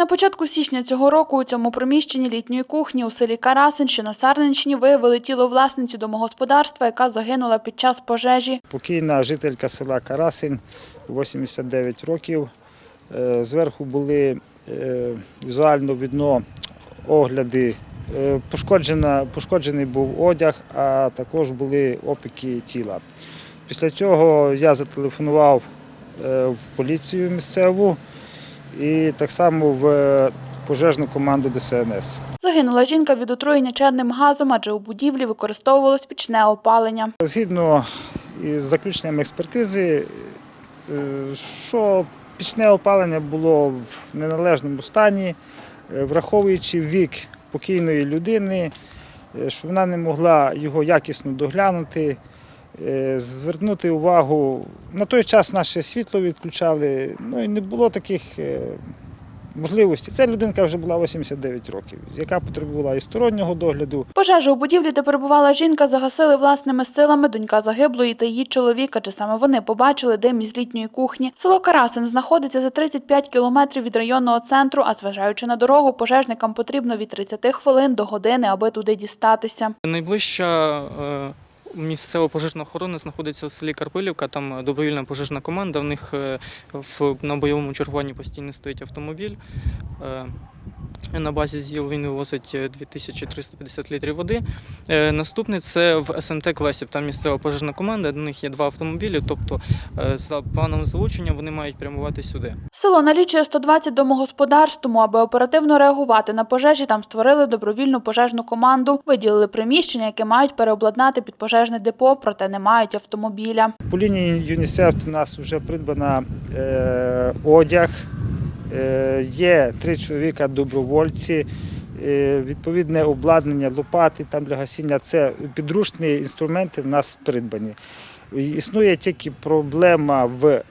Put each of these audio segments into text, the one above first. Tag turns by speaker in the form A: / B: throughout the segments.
A: На початку січня цього року у цьому приміщенні літньої кухні у селі Карасин, що на Сарненщині, виявили тіло власниці домогосподарства, яка загинула під час пожежі.
B: Покійна жителька села Карасин, 89 років. Е, Зверху були е, візуально видно огляди. Е, пошкоджений був одяг, а також були опіки тіла. Після цього я зателефонував в поліцію місцеву і так само в е, пожежну команду ДСНС.
A: Загинула жінка від отруєння чадним газом, адже у будівлі використовувалось пічне опалення.
B: Згідно із заключенням експертизи, е, що пічне опалення було в неналежному стані, е, враховуючи вік покійної людини, що вона не могла його якісно доглянути, звернути увагу. На той час наше світло відключали, ну і не було таких е, можливостей. Ця людинка вже була 89 років, яка потребувала і стороннього догляду,
A: Пожежу у будівлі, де перебувала жінка, загасили власними силами донька загиблої та її чоловік, адже саме вони побачили дим із літньої кухні. Село Карасин знаходиться за 35 кілометрів від районного центру, а зважаючи на дорогу, пожежникам потрібно від 30 хвилин до години, аби туди дістатися.
C: Найближча е, місцева пожежна охорона знаходиться в селі Карпилівка. Там добровільна пожежна команда. В них е, на бойовому чергуванні постійно стоїть автомобіль. Е, На базі ЗІЛ він вивозить е, 2350 літрів води. Е, Наступне це в СМТ Клесів. Там місцева пожежна команда. До них є два автомобілі. Тобто, е, за планом залучення вони мають прямувати сюди.
A: Село налічує 120 домогосподарств, тому аби оперативно реагувати на пожежі, там створили добровільну пожежну команду, виділили приміщення, яке мають переобладнати під пожежне депо, проте не мають автомобіля.
B: По лінії ЮНІСЕФ у нас вже придбана е, одяг, е, є три чоловіка добровольці, е, відповідне обладнання, лопати там для гасіння. Це підручні інструменти в нас придбані. Існує тільки проблема в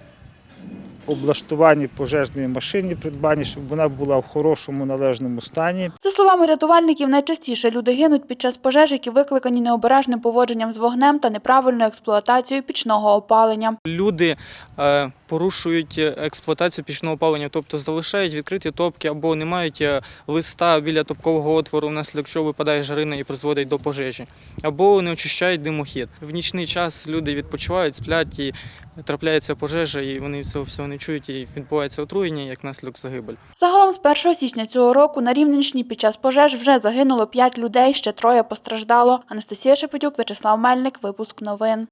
B: облаштуванні пожежної машини, придбанні, щоб вона була в хорошому належному стані.
A: За словами рятувальників, найчастіше люди гинуть під час пожеж, які викликані необережним поводженням з вогнем та неправильною експлуатацією пічного опалення.
C: Люди е, порушують е, експлуатацію пічного опалення, тобто залишають відкриті топки або не мають е, листа біля топкового отвору, внаслідок чого випадає жарина і призводить до пожежі, або не очищають димохід. В нічний час люди відпочивають, сплять і трапляється пожежа, і вони цього всього не чують, і відбувається отруєння як наслідок загибель.
A: Загалом з 1 січня цього року на Рівненщині під час пожеж вже загинуло 5 людей, ще троє постраждало. Анастасія Шепетюк, Вячеслав Мельник, випуск новин.